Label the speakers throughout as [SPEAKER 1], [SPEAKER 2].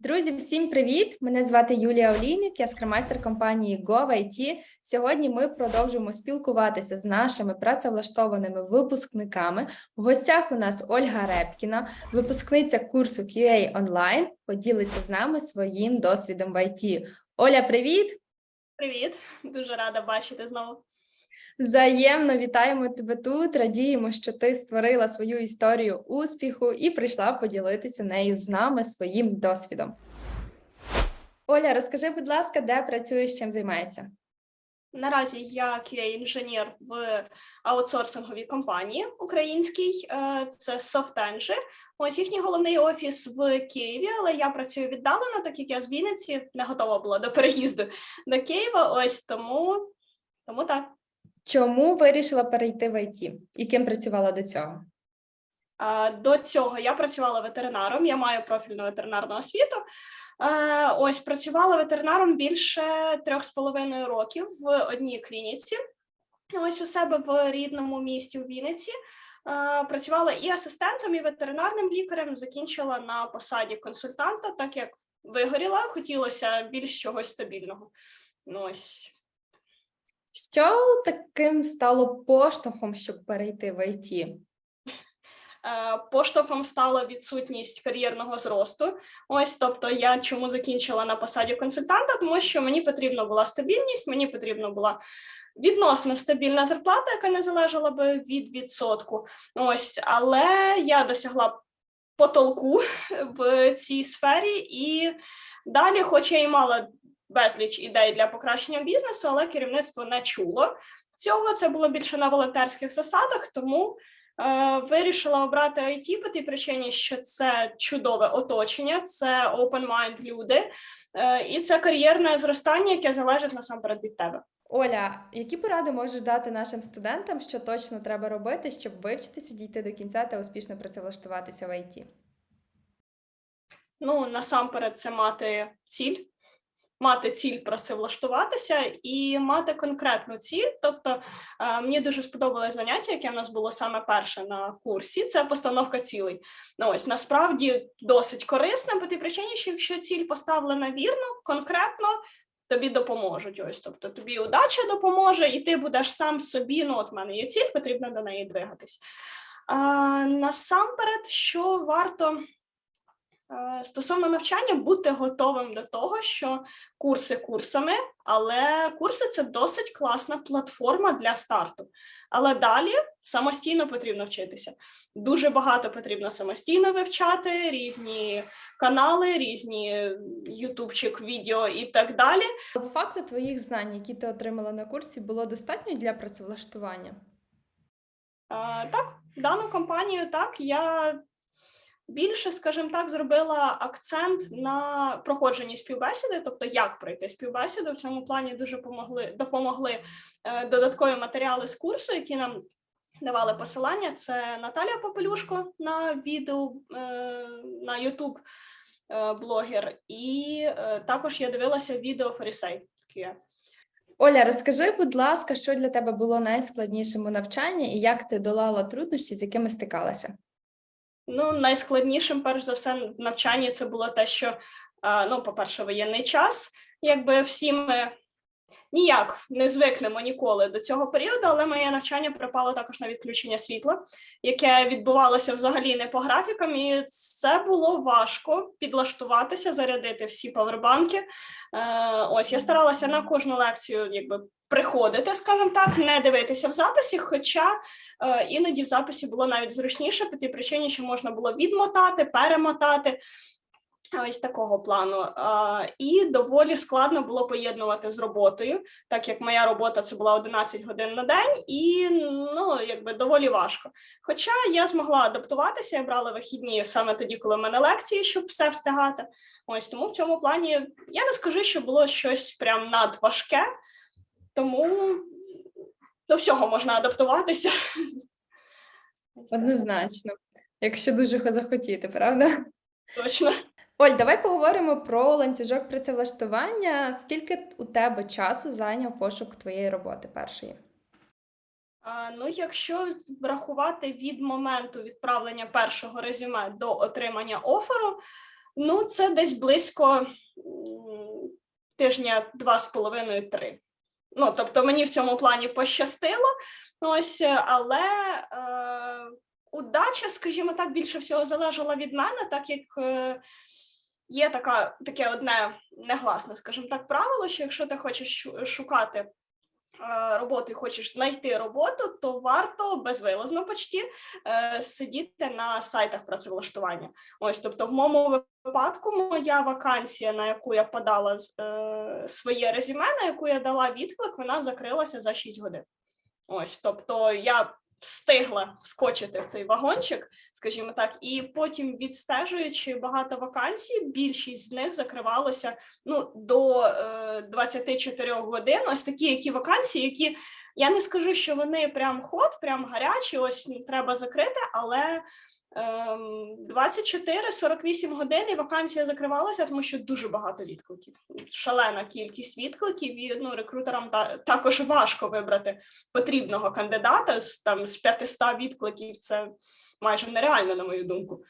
[SPEAKER 1] Друзі, всім привіт! Мене звати Юлія Олійник, я скромайстер компанії GoVIT. Сьогодні ми продовжуємо спілкуватися з нашими працевлаштованими випускниками. В гостях у нас Ольга Репкіна, випускниця курсу QA Online, поділиться з нами своїм досвідом в IT. Оля, привіт!
[SPEAKER 2] Привіт, дуже рада бачити знову.
[SPEAKER 1] Взаємно вітаємо тебе тут. Радіємо, що ти створила свою історію успіху і прийшла поділитися нею з нами своїм досвідом. Оля, розкажи, будь ласка, де працюєш, чим займаєшся?
[SPEAKER 2] Наразі я QA-інженер в аутсорсинговій компанії українській, е, це SoftEngine. Ось їхній головний офіс в Києві, але я працюю віддалено, так як я з Вінниці не готова була до переїзду до Києва. Ось тому, тому так.
[SPEAKER 1] Чому вирішила перейти в ІТ? І ким працювала до цього?
[SPEAKER 2] До цього я працювала ветеринаром, я маю профільну ветеринарну освіту. Ось працювала ветеринаром більше трьох з половиною років в одній клініці. Ось у себе в рідному місті у Вінниці. Працювала і асистентом, і ветеринарним лікарем. Закінчила на посаді консультанта, так як вигоріла, хотілося більш чогось стабільного. Ну, ось
[SPEAKER 1] Що таким стало поштовхом, щоб перейти в ІТ?
[SPEAKER 2] Е, Поштовхом стала відсутність кар'єрного зросту. Ось, тобто, я чому закінчила на посаді консультанта, тому що мені потрібна була стабільність, мені потрібна була відносно стабільна зарплата, яка не залежала би від відсотку. Ось, але я досягла потолку в цій сфері, і далі, хоч я і мала безліч ідей для покращення бізнесу, але керівництво не чуло цього. Це було більше на волонтерських засадах, тому. Е, Вирішила обрати IT по тій причині, що це чудове оточення, це open mind люди, е, і це кар'єрне зростання, яке залежить насамперед від тебе.
[SPEAKER 1] Оля, які поради можеш дати нашим студентам, що точно треба робити, щоб вивчитися, дійти до кінця та успішно працевлаштуватися в ІТ?
[SPEAKER 2] Ну насамперед, це мати ціль, мати ціль працевлаштуватися і мати конкретну ціль. Тобто е, мені дуже сподобалось заняття, яке в нас було саме перше на курсі. Це постановка цілей. Ну ось насправді досить корисне, по тій причині, що якщо ціль поставлена вірно, конкретно. Тобі допоможуть. Ось, тобто тобі удача допоможе, і ти будеш сам собі. Ну, от в мене є ціль, потрібно до неї двигатись. А, насамперед, що варто Стосовно навчання, бути готовим до того, що курси курсами, але курси це досить класна платформа для старту. Але далі самостійно потрібно вчитися. Дуже багато потрібно самостійно вивчати, різні канали, різні ютубчик, відео і так далі.
[SPEAKER 1] По факту твоїх знань, які ти отримала на курсі, було достатньо для працевлаштування?
[SPEAKER 2] Е, Так, дану компанію так я більше, скажімо так, зробила акцент на проходженні співбесіди, тобто як пройти співбесіду. В цьому плані дуже помогли, допомогли е, додаткові матеріали з курсу, які нам давали посилання. Це Наталія Попелюшко на відео е, на YouTube е, блогер, і також я дивилася відео Фарісей.
[SPEAKER 1] Оля, розкажи, будь ласка, що для тебе було найскладнішим у навчанні і як ти долала труднощі, з якими стикалася?
[SPEAKER 2] Ну, найскладнішим, перш за все, в навчанні це було те, що, ну, по-перше, воєнний час, якби всі ми ніяк не звикнемо ніколи до цього періоду, але моє навчання припало також на відключення світла, яке відбувалося взагалі не по графікам, і це було важко підлаштуватися, зарядити всі павербанки. Е, ось я старалася на кожну лекцію, якби. Приходити, скажімо так, не дивитися в записі, хоча е, іноді в записі було навіть зручніше по тій причині, що можна було відмотати, перемотати. Ось такого плану. А, І доволі складно було поєднувати з роботою, так як моя робота це була 11 годин на день, і ну якби доволі важко. Хоча я змогла адаптуватися, я брала вихідні саме тоді, коли в мене лекції, щоб все встигати. Ось тому в цьому плані я не скажу, що було щось прям надважке, тому до всього можна адаптуватися.
[SPEAKER 1] Однозначно, якщо дуже захотіти, правда?
[SPEAKER 2] Точно.
[SPEAKER 1] Оль, давай поговоримо про ланцюжок працевлаштування. Скільки у тебе часу зайняв пошук твоєї роботи першої?
[SPEAKER 2] А, Ну, якщо врахувати від моменту відправлення першого резюме до отримання оферу, Ну, це десь близько тижня два з половиною три. Ну, тобто мені в цьому плані пощастило, ось, але е, удача, скажімо так, більше всього залежала від мене, так як е, є така, таке одне негласне, скажімо так, правило, що якщо ти хочеш шукати е, роботу і хочеш знайти роботу, то варто безвилазно почти е, сидіти на сайтах працевлаштування. Ось, тобто, в моєму випадку, моя вакансія, на яку я подала е, своє резюме, на яку я дала відклик, вона закрилася за 6 годин. Ось, тобто я встигла вскочити в цей вагончик, скажімо так, і потім, відстежуючи багато вакансій, більшість з них закривалося ну, до е, 24 годин. Ось такі які вакансії, які я не скажу, що вони прям ход, прям гарячі, ось треба закрити, але 24-48 годин і вакансія закривалася, тому що дуже багато відкликів. Шалена кількість відкликів, і ну, рекрутерам та, також важко вибрати потрібного кандидата з там з 500 відкликів. Це майже нереально, на мою думку.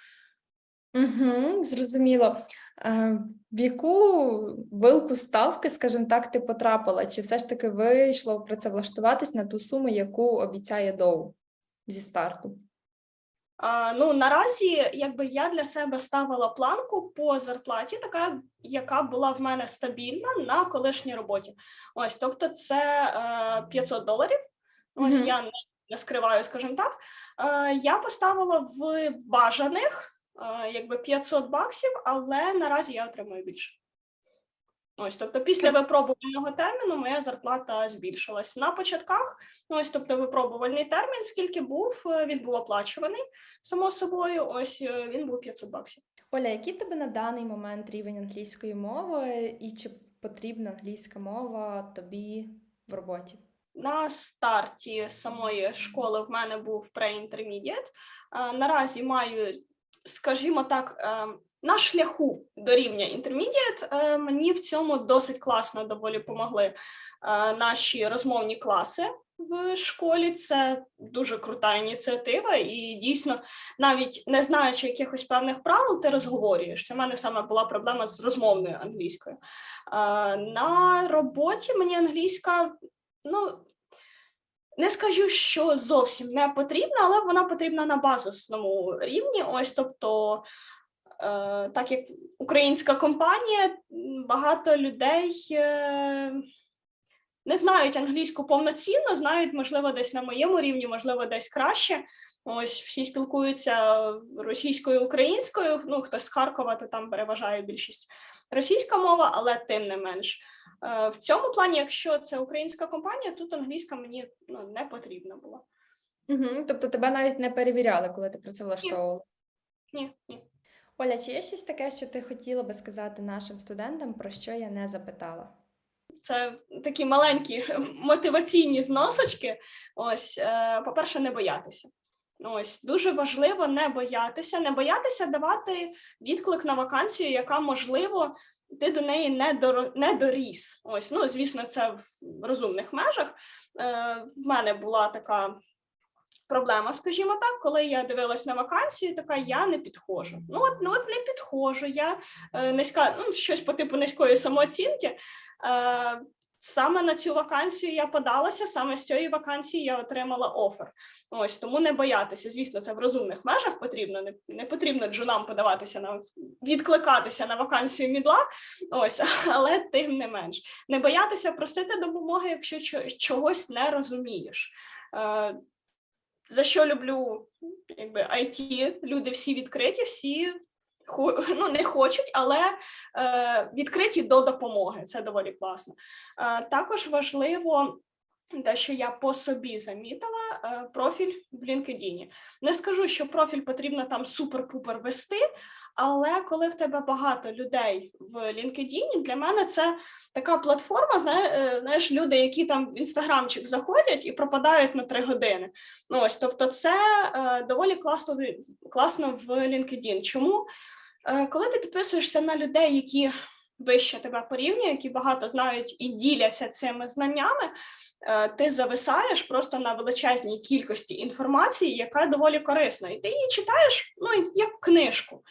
[SPEAKER 1] Угу, зрозуміло. Е, в яку вилку ставки, скажімо так, ти потрапила? Чи все ж таки вийшло працевлаштуватись на ту суму, яку обіцяє Доу зі старту?
[SPEAKER 2] А, ну наразі, якби я для себе ставила планку по зарплаті, така яка була в мене стабільна на колишній роботі. Ось, тобто, це е, 500 доларів. Ось
[SPEAKER 1] Мгм.
[SPEAKER 2] я не, не скриваю, скажімо так. Е, я поставила в бажаних е, якби 500 баксів, але наразі я отримую більше. Ось, тобто, після випробувального терміну моя зарплата збільшилась. На початках, ось, тобто, випробувальний термін, скільки був, е, він був оплачуваний, само собою, ось е, він був 500 баксів.
[SPEAKER 1] Оля, який в тебе на даний момент рівень англійської мови, і чи потрібна англійська мова тобі в роботі?
[SPEAKER 2] На старті самої школи в мене був pre-intermediate. Е, Наразі маю, скажімо так, е, на шляху до рівня intermediate. Е, Мені в цьому досить класно доволі помогли е, наші розмовні класи в школі. Це дуже крута ініціатива, і дійсно, навіть не знаючи якихось певних правил, ти розговорюєшся. У мене саме була проблема з розмовною англійською. Е, На роботі мені англійська, ну. Не скажу, що зовсім не потрібна, але вона потрібна на базисному рівні. Ось тобто, так як українська компанія, багато людей е, не знають англійську повноцінно, знають, можливо, десь на моєму рівні, можливо, десь краще. Ось всі спілкуються російською, українською. Ну, хтось з Харкова, то там переважає більшість російська мова, але тим не менш. Е, В цьому плані, якщо це українська компанія, тут англійська мені ну, не потрібна була.
[SPEAKER 1] Угу, тобто тебе навіть не перевіряли, коли ти працевлаштовувала?
[SPEAKER 2] Ні, ні.
[SPEAKER 1] Оля, чи є щось таке, що ти хотіла би сказати нашим студентам, про що я не запитала?
[SPEAKER 2] Це такі маленькі мотиваційні зносочки. Ось, е, по-перше, не боятися. Ось дуже важливо не боятися, не боятися давати відклик на вакансію, яка можливо ти до неї не доро- не доріс. Ось, ну звісно, це в розумних межах. Е, в мене була така проблема, скажімо так, коли я дивилась на вакансію, така я не підходжу. Ну от, ну от не підходжу. Я е, низька, ну щось по типу низької самооцінки. Е, Саме на цю вакансію я подалася, саме з цієї вакансії я отримала офер. Ось тому не боятися. Звісно, це в розумних межах потрібно. Не, не потрібно джунам подаватися на відкликатися на вакансію мідла. Ось, але тим не менш, не боятися просити допомоги, якщо чогось не розумієш. За що люблю якби IT, люди всі відкриті, всі ну, не хочуть, але е, відкриті до допомоги. Це доволі класно. Е, також важливо. Те, що я по собі замітила, е, профіль в LinkedIn. Не скажу, що профіль потрібно там супер-пупер вести, але коли в тебе багато людей в LinkedIn, для мене це така платформа. е, Знаєш, люди, які там в інстаграмчик заходять і пропадають на три години. Ну ось, тобто, це е, доволі класно, класно в LinkedIn. Чому? Коли ти підписуєшся на людей, які вище тебе порівнює, які багато знають і діляться цими знаннями, е, ти зависаєш просто на величезній кількості інформації, яка доволі корисна. І ти її читаєш ну, як книжку.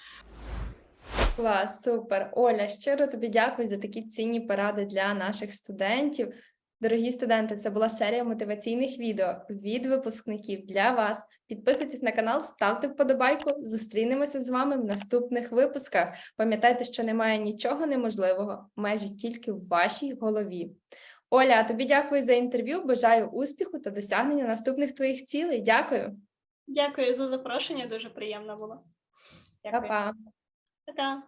[SPEAKER 1] Клас, супер. Оля, щиро тобі дякую за такі цінні поради для наших студентів. Дорогі студенти, це була серія мотиваційних відео від випускників для вас. Підписуйтесь на канал, ставте вподобайку. Зустрінемося з вами в наступних випусках. Пам'ятайте, що немає нічого неможливого, межі тільки в вашій голові. Оля, тобі дякую за інтерв'ю. Бажаю успіху та досягнення наступних твоїх цілей. Дякую.
[SPEAKER 2] Дякую за запрошення, дуже приємно було. Дякую.
[SPEAKER 1] Па-па.
[SPEAKER 2] Пока.